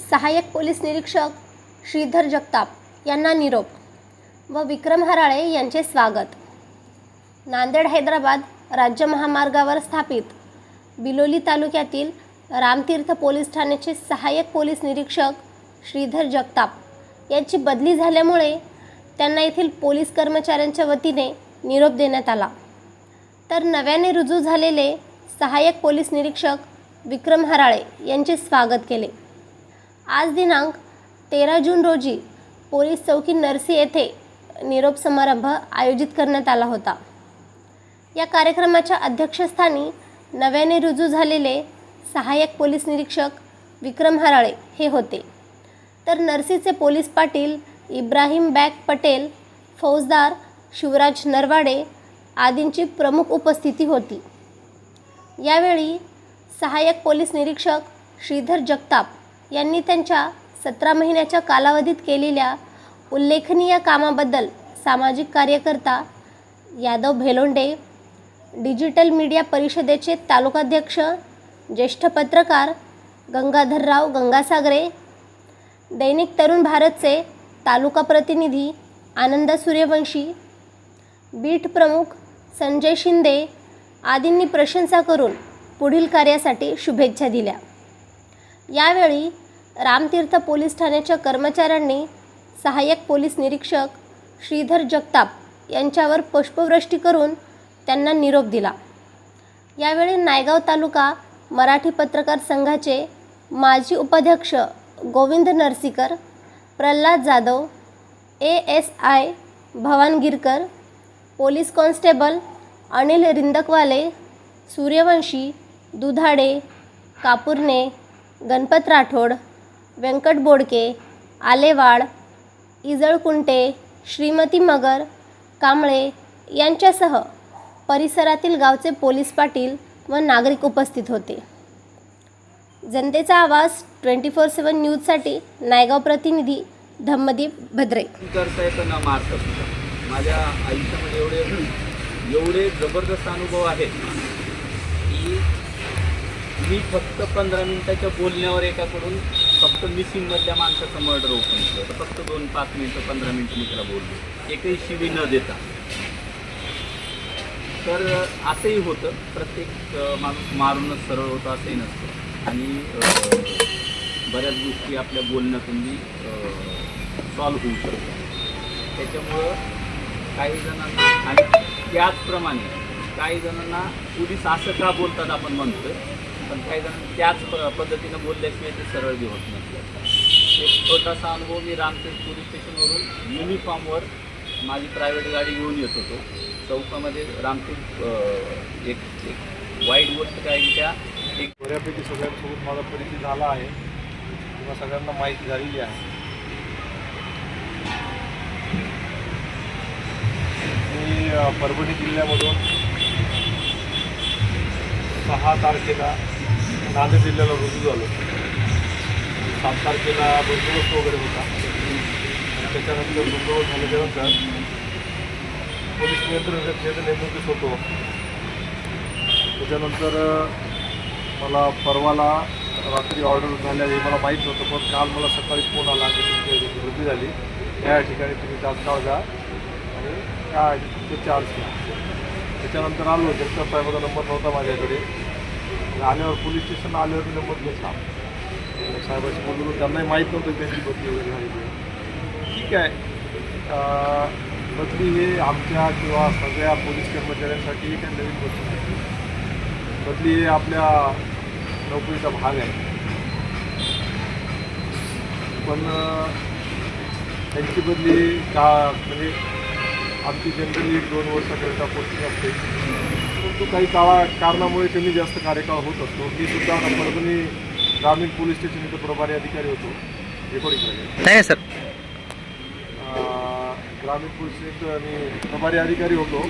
सहाय्यक पोलीस निरीक्षक श्रीधर जगताप यांना निरोप व विक्रम हराळे यांचे स्वागत. नांदेड हैदराबाद राज्य महामार्गावर स्थापित बिलोली तालुक्यातील रामतीर्थ पोलीस ठाण्याचे सहाय्यक पोलीस निरीक्षक श्रीधर जगताप यांची बदली झाल्यामुळे त्यांना येथील पोलीस कर्मचाऱ्यांच्या वतीने निरोप देण्यात आला. तर नव्याने रुजू झालेले सहाय्यक पोलीस निरीक्षक विक्रम हराळे यांचे स्वागत केले. आज दिनांक तेरा जून रोजी पोलीस चौकी नरसी येथे निरोप समारंभ आयोजित करण्यात आला होता. या कार्यक्रमाच्या अध्यक्षस्थानी नव्याने रुजू झालेले सहाय्यक पोलीस निरीक्षक विक्रम हराळे हे होते. तर नरसीचे पोलीस पाटील इब्राहिम बॅग पटेल फौजदार शिवराज नरवाडे आदींची प्रमुख उपस्थिती होती. यावेळी सहाय्यक पोलीस निरीक्षक श्रीधर जगताप यांनी त्यांच्या सतरा महिन्याच्या कालावधीत केलेल्या उल्लेखनीय कामाबद्दल सामाजिक कार्यकर्ता यादव भेलोंडे डिजिटल मीडिया परिषदेचे तालुकाध्यक्ष ज्येष्ठ पत्रकार गंगाधरराव गंगासागरे दैनिक तरुण भारतचे तालुका प्रतिनिधी आनंद सूर्यवंशी बीट प्रमुख संजय शिंदे आदींनी प्रशंसा करून पुढील कार्यासाठी शुभेच्छा दिल्या. यावेळी रामतीर्थ पोलीस ठाण्याच्या कर्मचाऱ्यांनी सहाय्यक पोलीस निरीक्षक श्रीधर जगताप यांच्यावर पुष्पवृष्टी करून त्यांना निरोप दिला. यावेळी नायगाव तालुका मराठी पत्रकार संघाचे माजी उपाध्यक्ष Govind Narsikar Pralhad Jadhav A S I Bhavan Girkar police constable Anil Rindakwale Suryavanshi Dudhade कापूरने Ganpat Rathod Venkat Bodke Alewad Ijalkunte Shrimati Magar Kamble यांच्यासह परिसरातील गावचे पोलीस पाटील व नागरिक उपस्थित होते. जनतेचा आवाज ट्वेंटी फोर सेवन न्यूजसाठी नायगाव प्रतिनिधी धम्मदीप भद्रे. करता येतं ना मारता माझ्या आयुष्यामध्ये एवढे एवढे जबरदस्त अनुभव आहेत की मी फक्त पंधरा मिनिटाच्या बोलण्यावर एकाकडून फक्त मिसिंगमधल्या माणसाचं मर्डर ओपन केलं. फक्त दोन पाच मिनटं पंधरा मिनटं मी त्याला बोललो. एकही शिवी न देता. तर असंही होतं. प्रत्येक माणूस मारूनच सरळ होतं असंही नसतं. आणि बऱ्याच गोष्टी आपल्या बोलण्यातून सॉल्व होऊ शकतात. त्याच्यामुळं काही जणांना आणि त्याचप्रमाणे काही जणांना पोलीस असं का बोलतात आपण म्हणतो पण काही जण त्याच प पद्धतीनं बोलल्याशिवाय ते सरळ बी होत नाही. एक छोटासा अनुभव मी रामटेक पोलीस स्टेशनवरून युनिफॉर्मवर माझी प्रायव्हेट गाडी घेऊन येत होतो. चौकामध्ये रामटेक एक एक वाईट गोष्ट काय की त्या एक बऱ्यापैकी सगळ्यांसोबत माझा परिचय झाला आहे. किंवा सगळ्यांना माहिती झालेली आहे. मी परभणी जिल्ह्यामधून सहा तारखेला नांदेड जिल्ह्याला रुजू झालो. सात तारखेला बंदोबस्त वगैरे होता. त्याच्यानंतर बंदोबस्त झाल्याच्यानंतर पोलीस नियंत्रण कक्षाचं नेमणुकीस होतो. त्याच्यानंतर मला परवाला रात्री ऑर्डर झाल्या हे मला माहीत नव्हतं पण काल मला सकाळी फोन आला की तुमची वृद्धी झाली. या ठिकाणी तुम्ही तात्काळ जा आणि काय तुमचे चार्ज घ्या. त्याच्यानंतर आलो. जगताप साहेबाचा नंबर नव्हता माझ्याकडे. आल्यावर पोलीस स्टेशन आल्यावर नंबर घेतला. साहेबाशी बोललो त्यांनाही माहीत नव्हतं त्यांची बदली वगैरे झालेली आहे. ठीक आहे. बदली हे आमच्या किंवा सगळ्या पोलीस कर्मचाऱ्यांसाठी काही नवीन गोष्ट नाही बदली हे आपल्या नोकरीचा भाग आहे. पण त्यांची बदली का म्हणजे आमची जनरली एक दोन वर्षाकरिता पोस्टिंग असते. परंतु काही काळा कारणामुळे कमी जास्त कार्यकाळ होत असतो. मी सुद्धा आता परभणी ग्रामीण पोलीस स्टेशन इथं प्रभारी अधिकारी होतो. रेकॉर्डिंग करायला नाही सर. ग्रामीण पोलीस स्टेशन मी प्रभारी अधिकारी होतो.